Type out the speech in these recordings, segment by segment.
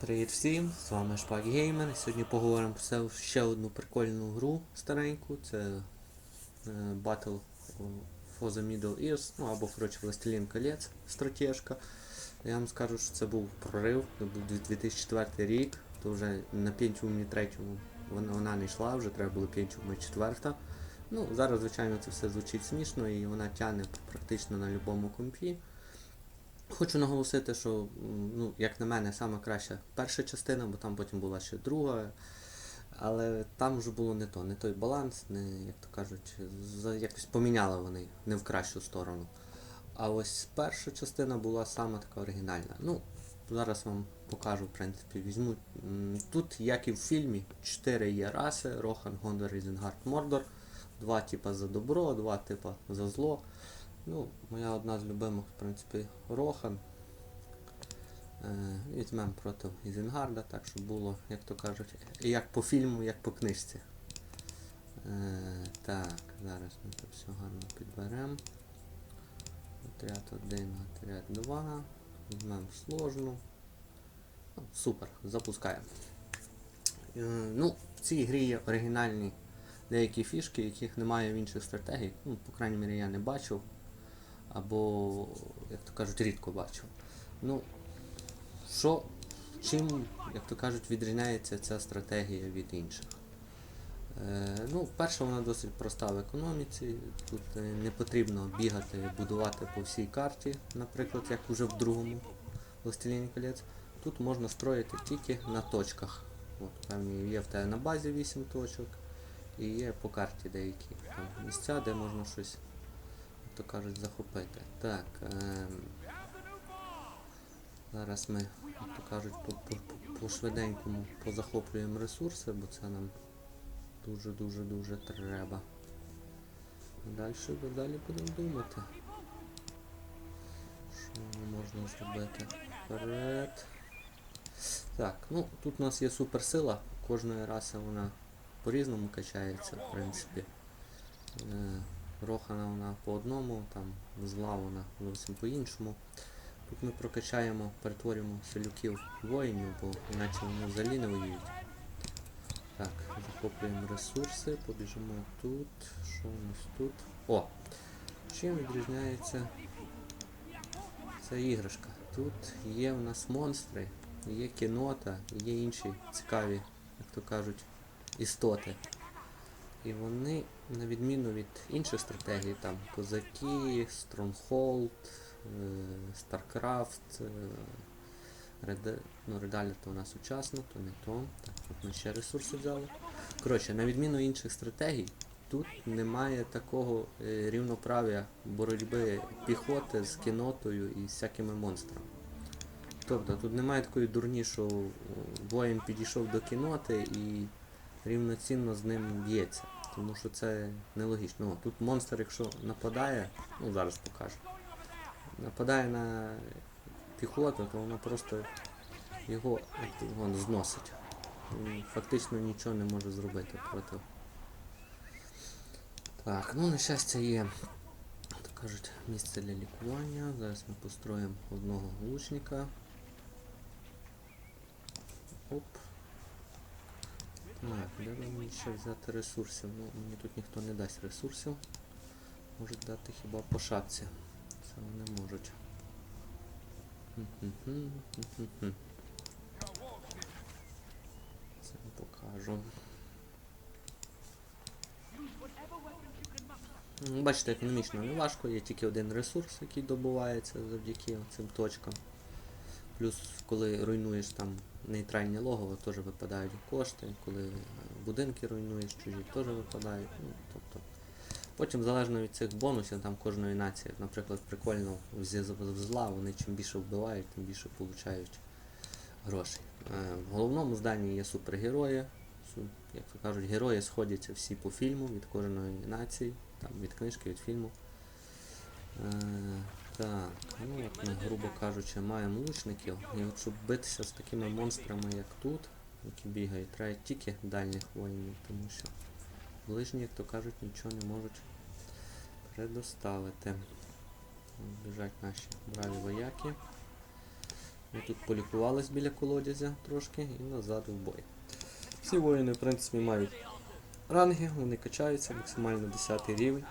Привіт всім, з вами Шпак Геймер. Сьогодні поговоримо про ще одну прикольну гру стареньку. Це е, Battle for the Middle Ears, ну або коротше Властелін колець стратежка. Я вам скажу, що це був прорив, це був 2004 рік, то вже на Pentium 3 вона, вона не йшла, вже треба було Pentium 4. Ну, зараз, звичайно, це все звучить смішно і вона тягне практично на будь-якому компі. Хочу наголосити, що, ну, як на мене, саме краща перша частина, бо там потім була ще друга. Але там вже було не то, не той баланс, не, як то кажуть, якось поміняли вони не в кращу сторону. А ось перша частина була саме така оригінальна. Ну, зараз вам покажу, в принципі, візьму. Тут, як і в фільмі, чотири є раси: Рохан, Гондор, Ізенгард, Мордор. Два типа за добро, два типа за зло. Ну, моя одна з любимих, в принципі, Рохан. Е, візьмемо проти Ізенгарда, так щоб було, як то кажуть, як по фільму, як по книжці. Е, так, зараз ми це все гарно підберемо. Отряд 1, отряд 2. Візьмемо сложну. Ну, супер, запускаємо. Е, ну, в цій грі є оригінальні деякі фішки, яких немає в інших стратегій. Ну, по крайній мірі, я не бачив. Або, як то кажуть, рідко бачив. Ну, що, чим, як то кажуть, відрізняється ця стратегія від інших? Е, ну, перша, вона досить проста в економіці. Тут е, не потрібно бігати, будувати по всій карті, наприклад, як уже в другому Властеліні колець. Тут можна строїти тільки на точках. От, певні є в тебе на базі 8 точок, і є по карті деякі там, місця, де можна щось, то кажуть, захопити. Так. Ем, зараз ми, то кажуть, по, по, по, по позахоплюємо ресурси, бо це нам дуже-дуже-дуже треба. Далі, далі будемо думати. Що можна зробити? Вперед. Так, ну тут у нас є суперсила. Кожної раси вона по-різному качається, в принципі. Е, Рохана вона по одному, там зла вона зовсім по-іншому. Тут ми прокачаємо, перетворюємо селюків воїнів, бо іначе вони взагалі не воюють. Так, захоплюємо ресурси, побіжимо тут. Що у нас тут? О! Чим відрізняється ця іграшка? Тут є у нас монстри, є кінота, є інші цікаві, як то кажуть, істоти. І вони, на відміну від інших стратегій, там козаки, Stronghold, е, StarCraft, е, Red, ну, Редалі то у нас то не то. Так, от ми ще ресурси взяли. Коротше, на відміну інших стратегій, тут немає такого е, рівноправ'я боротьби піхоти з кінотою і всякими монстрами. Тобто тут немає такої дурні, що е, воїн підійшов до кіноти і рівноцінно з ним б'ється. Тому що це нелогічно. О, тут монстр, якщо нападає, ну зараз покажу. Нападає на піхоту, то вона просто його вон, зносить. Він фактично нічого не може зробити проти. Так, ну на щастя є, так кажуть, місце для лікування. Зараз ми построїмо одного лучника. Оп. Так, де мені ще взяти ресурсів? Ну, мені тут ніхто не дасть ресурсів. Можуть дати хіба по шапці. Це вони можуть. Це я покажу. Бачите, економічно не важко, є тільки один ресурс, який добувається завдяки цим точкам. Плюс, коли руйнуєш там нейтральні логово, теж випадають кошти, коли е, будинки руйнуєш, чужі теж випадають. Ну, тобто, потім залежно від цих бонусів там кожної нації, наприклад, прикольно зі- зла, вони чим більше вбивають, тим більше получають грошей. Е, В головному зданні є супергерої. Як то кажуть, герої сходяться всі по фільму від кожної нації, там, від книжки, від фільму. Так, ну от ми, грубо кажучи, маємо лучників. І от щоб битися з такими монстрами, як тут, які бігають, треба тільки дальніх воїнів, тому що ближні, як то кажуть, нічого не можуть предоставити. От Біжать наші браві вояки. Ми тут полікувались біля колодязя трошки і назад в бой. Всі воїни, в принципі, мають ранги, вони качаються максимально 10 рівень.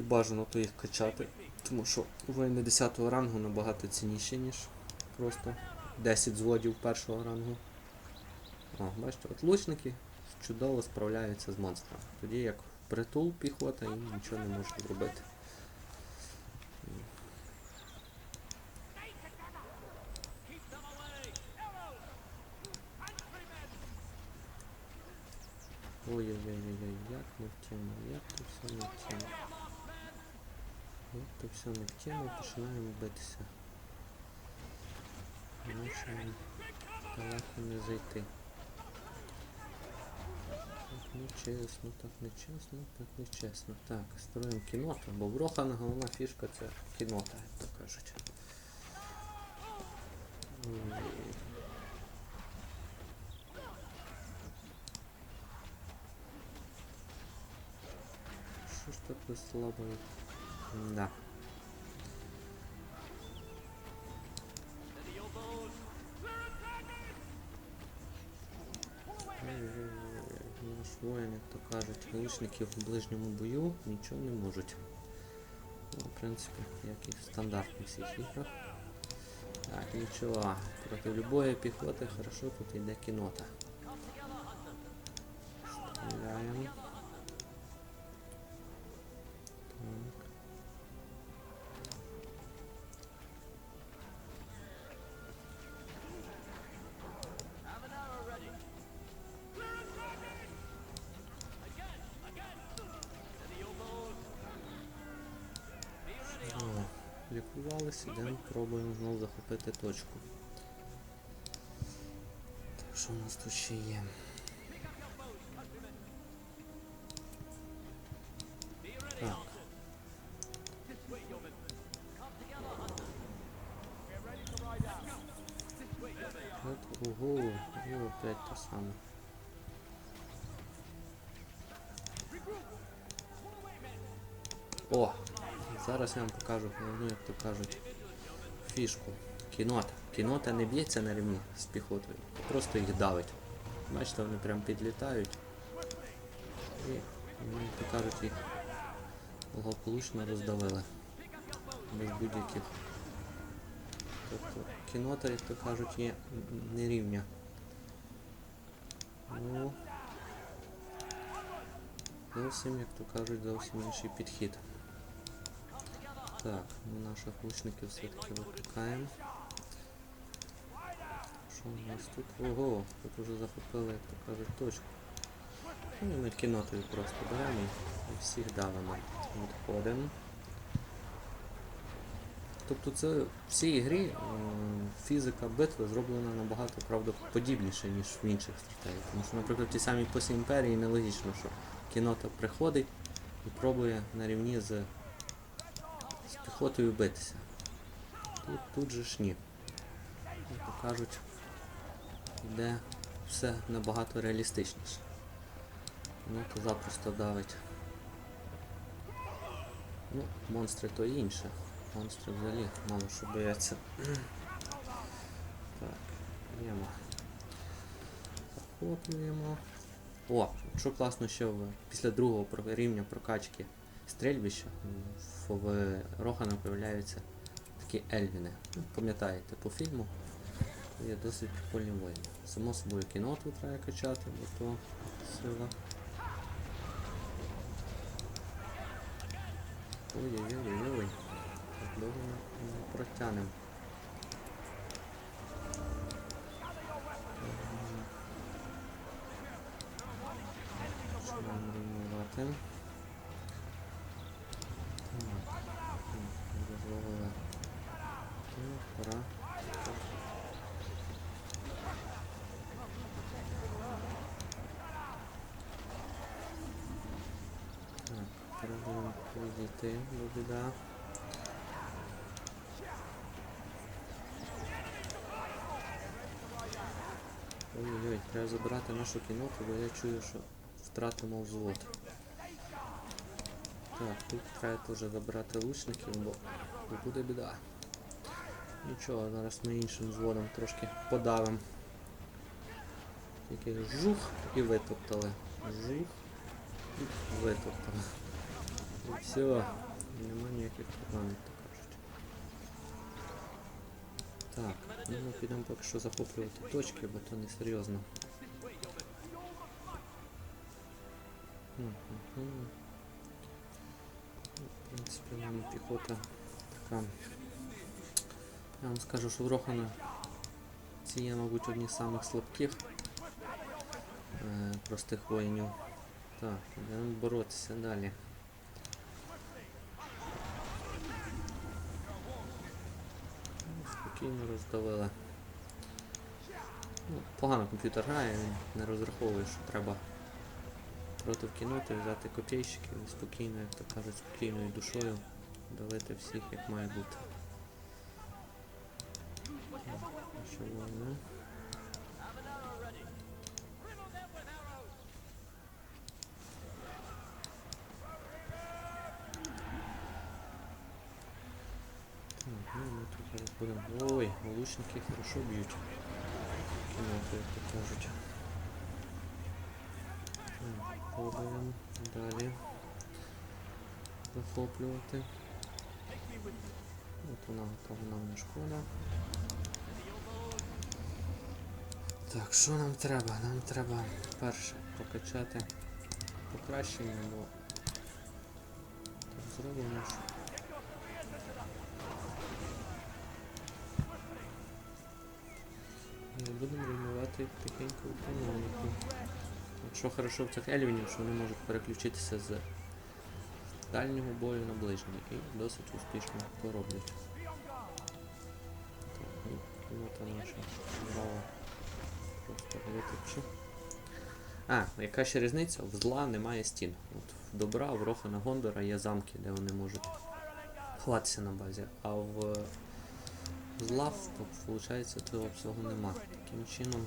І бажано то їх качати, тому що воїни 10 рангу набагато цінніші, ніж просто 10 зводів першого рангу. О, бачите, от лучники чудово справляються з монстрами. Тоді як притул піхота і нічого не може зробити. Ой-ой-ой-ой, як не в як то все не в Як то все не в тему, починаємо битися. Іначе далеко не зайти. Так нечесно, так нечесно, так нечесно. Так, строїмо кінота, бо в головна фішка це кінота, як то кажуть. Що ж таке слабо? Да. Ой-ой-ой, Наш воїн, як то кажуть, лучників в ближньому бою нічого не можуть. Ну, в принципі, як і в стандартних всіх іграх. Так, нічого. Проти любої піхоти хорошо тут йде кінота. Стріляємо. Захопити точку. Так, що у нас тут ще є? Так. От, ого, і опять те саме. О! Зараз я вам покажу головну, як то кажуть, фішку. Кінота. Кінота не б'ється на рівні з піхотою, просто їх давить. Бачите, вони прям підлітають. І, ну, як то кажуть, їх благополучно роздавили. Без будь-яких. Тобто кінота, як то кажуть, є не рівня. Ну, зовсім, як то кажуть, зовсім інший підхід. Так, ми наших лучників все-таки викликаємо. Що у нас тут? Ого, тут вже захопили, як то кажуть, точку. Ну ми кінотою просто беремо і всіх давимо. Відходимо. Тобто це цій грі е, фізика битви зроблена набагато правдоподібніше, ніж в інших стратегіях. Тому що, наприклад, в тій самій посі імперії нелогічно, що кінота приходить і пробує на рівні з, з піхотою битися. Тут, тут же ж ні. Як йде все набагато реалістичніше. Ну то запросто давить. Ну, монстри то інше. Монстри взагалі мало що бояться. Так, б'ємо. Захоплюємо. О, що класно, що після другого рівня прокачки стрельбища в, Рохана появляються такі ельвіни. Ну, Пам'ятаєте по фільму? Є досить прикольні воїни. Само собою кіноту треба качати, бо то сила. Ой-ой-ой-ой. Так довго ми не протягнемо. Починаємо руйнувати. Так. м, Дозволили. Ну, пора. Так, пробуємо підійти до біда. Ой-ой-ой, треба забирати нашу кіноту, бо я чую, що втратимо взвод. Так, тут треба теж забирати лучників, бо бо буде біда. Нічого, зараз ми іншим взводом трошки подавимо. Тільки жух і витоптали. Жух і витоптали. І все. Нема ніяких проблем, як то кажуть. Так, ну ми підемо поки що захоплювати точки, бо то не серйозно. Мгм. Ну, В принципі, нам піхота така. Я вам скажу, що в Рохана ці є, мабуть, одні з самих слабких е, простих воїнів. Так, будемо боротися далі. Спокійно роздавили. Ну, погано комп'ютер грає, він не розраховує, що треба проти вкинути, взяти копійщиків і спокійно, як то кажуть, спокійною душою давити всіх як має бути. Що воно? Так, ну ми тут зараз будемо. Ой, хорошо б'ють. Як кажуть. Пробуємо далі захоплювати. От вона нам не шкода. Так, що нам треба? Нам треба перше прокачати покращення, бо зробимо. що будемо руйнувати тихенько економіку. Що хорошо в цих ельвінів, що вони можуть переключитися з дальнього бою на ближній і досить успішно то роблять. Так, ну, кімната наша знову просто витопче. А, яка ще різниця? В зла немає стін. От в добра, в Рохана Гондора є замки, де вони можуть ховатися на базі, а в зла, виходить, того всього нема. Таким чином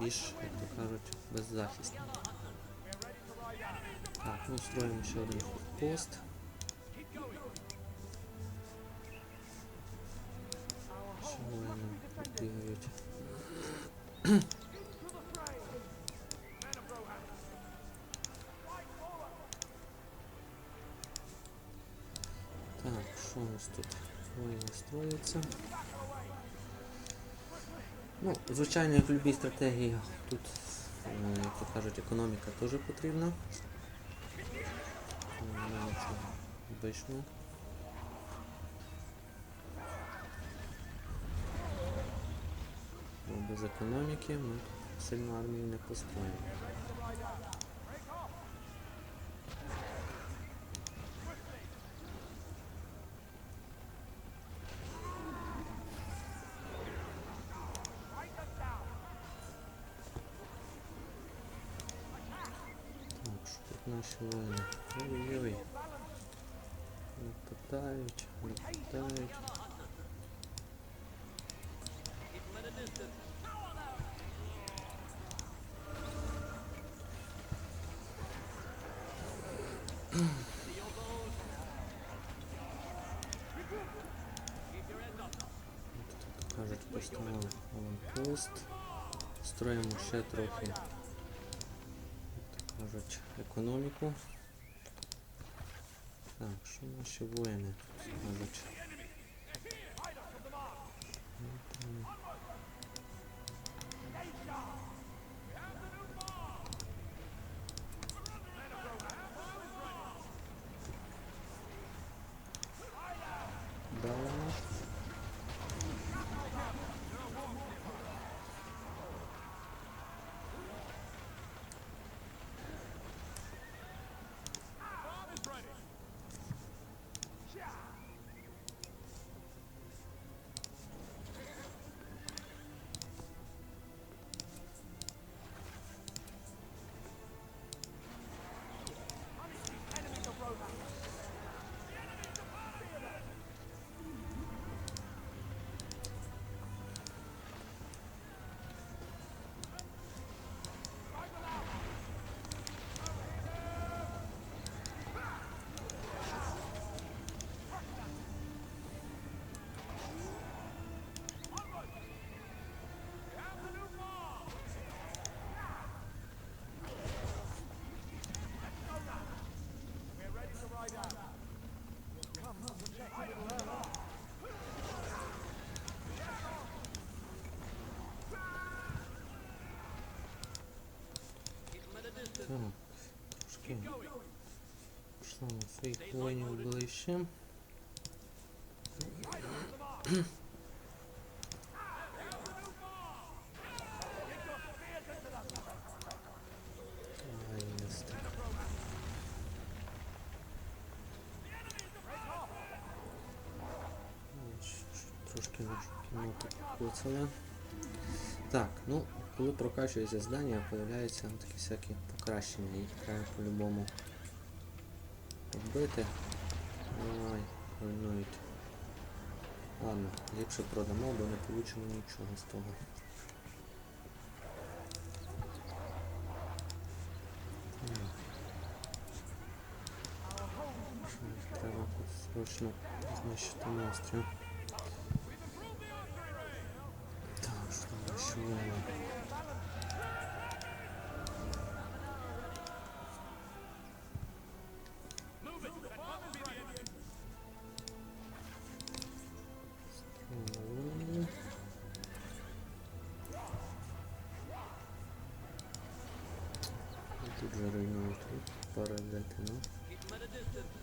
більш, як то кажуть, беззахисні. Так, ну строїмо ще один пост. Ще воїни бігають. Так, що у нас тут? Воїни строїться. Ну, звичайно, як в будь-якій стратегії, тут, як то кажуть, економіка теж потрібна. Вийшло. Без економіки ми сильно армію не построїмо. Тут наші воїни? Ой-ой-ой. Нападають, нападають. Тут кажуть, поставили аванпост. Строїмо ще трохи як то кажуть, економіку. Так, що наші воїни тут? Там трошки пішло на своїх воїнів было еще кімнату. Так, ну, коли прокачується здання, появляються такі всякі покращення. Їх треба по-любому робити. Ой, руйнують. Ладно, ліпше продамо, бо не получимо нічого з того. Треба тут срочно знищити монстрів. Так, що там ще паразити, ну.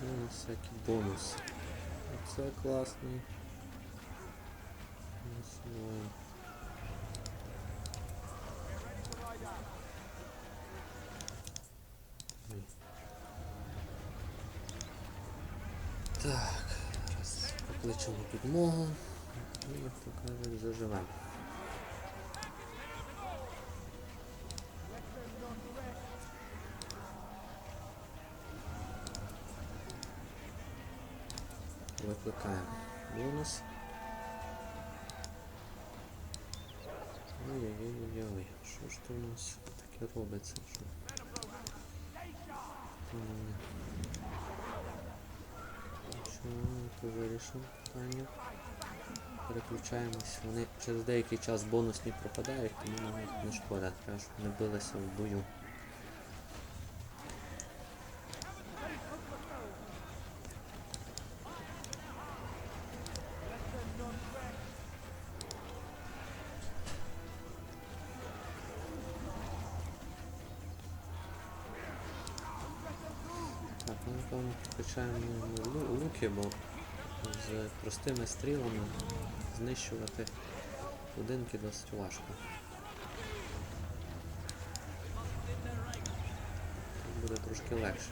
Ну, у нас всякий бонус. Це класний. Насилаю. Ой. Так, зараз покличемо підмогу. І кажуть, заживемо. Викликаємо бонус. Ой-ой-ой-ой, що ж то у нас таке робиться? Що? Вирішив питання. Переключаємось. Вони через деякий час бонусні пропадають, тому не шкода. Треба, щоб не билися в бою. Простими стрілами знищувати будинки досить важко. Тут буде трошки легше.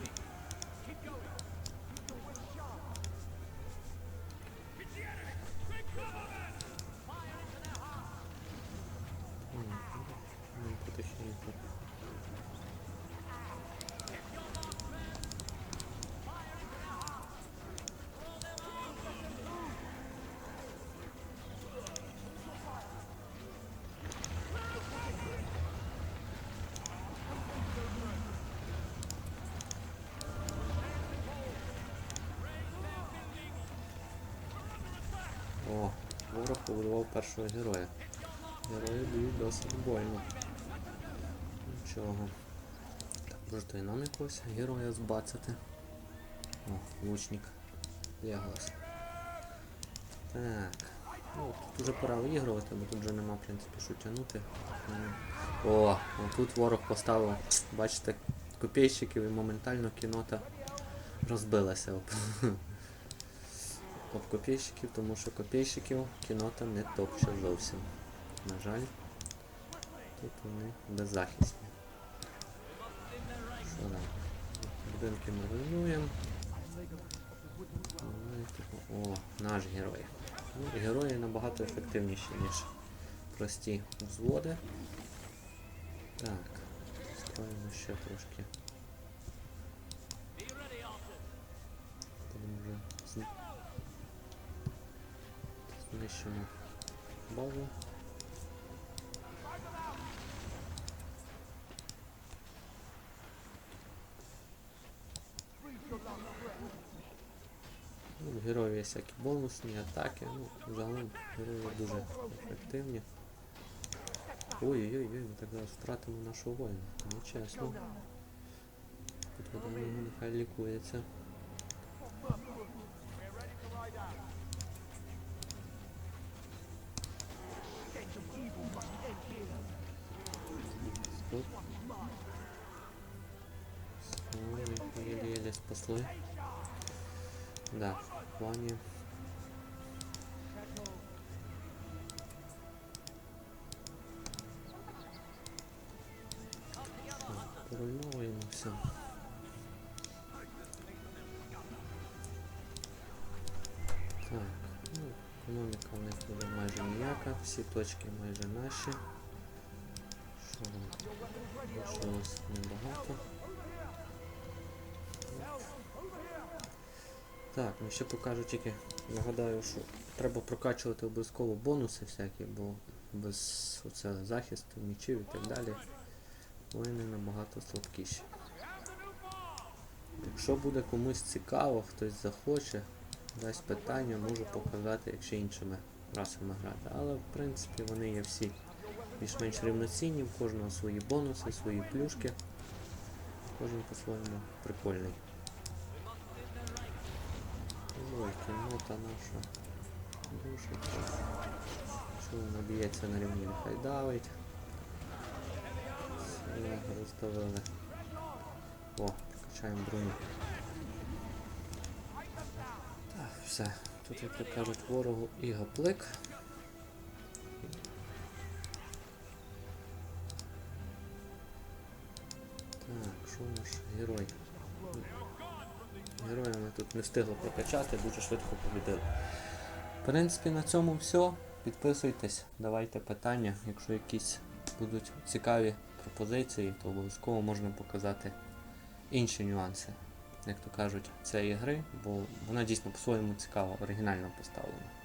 О, ворог побудував першого героя. Герої б'ють досить больно. Нічого. Так, може то і нам якогось героя збацати. О, лучник. Леголас. Так. Ну, тут уже пора виігрувати, бо тут вже нема, в принципі, що тягнути. О, тут ворог поставив, бачите, копійщиків і моментально кінота розбилася. Об- копійщиків, тому що копійщиків кінота не топче зовсім. На жаль, тут вони беззахисні. Що там? Будинки ми руйнуємо. Типу, О, наш герой. Ну, герої набагато ефективніші, ніж прості взводи. Так, строїмо ще трошки. Знищимо базу. Ну, в героїв є всякі бонусні атаки, ну, загалом герої дуже ефективні. Ой-ой-ой, ми так втратимо нашого воїна. Нечесно. Підведемо його, нехай лікується. еле-еле спасли. Да, в плане. Поруйновуємо все. Так, ну, економіка в них буде майже ніяка, всі точки майже наші. Так, ну ще покажу тільки, нагадаю, що треба прокачувати обов'язково бонуси всякі, бо без оце, захисту, мічів і так далі воїни набагато слабкіші. Якщо буде комусь цікаво, хтось захоче, дасть питання, можу показати, якщо іншими расами грати. Але в принципі вони є всі більш-менш рівноцінні, в кожного свої бонуси, свої плюшки. Кожен по-своєму прикольний. Ой, кінота наша. Душечка. Що вона б'ється на рівні, нехай давить. Все, розставили. О, прокачаємо броню. Так, все. Тут, як кажуть, ворогу і гаплик. Не встигли прокачати, дуже швидко побідили. В принципі, на цьому все. Підписуйтесь, давайте питання. Якщо якісь будуть цікаві пропозиції, то обов'язково можна показати інші нюанси, як то кажуть, цієї гри, бо вона дійсно по-своєму цікава, оригінально поставлена.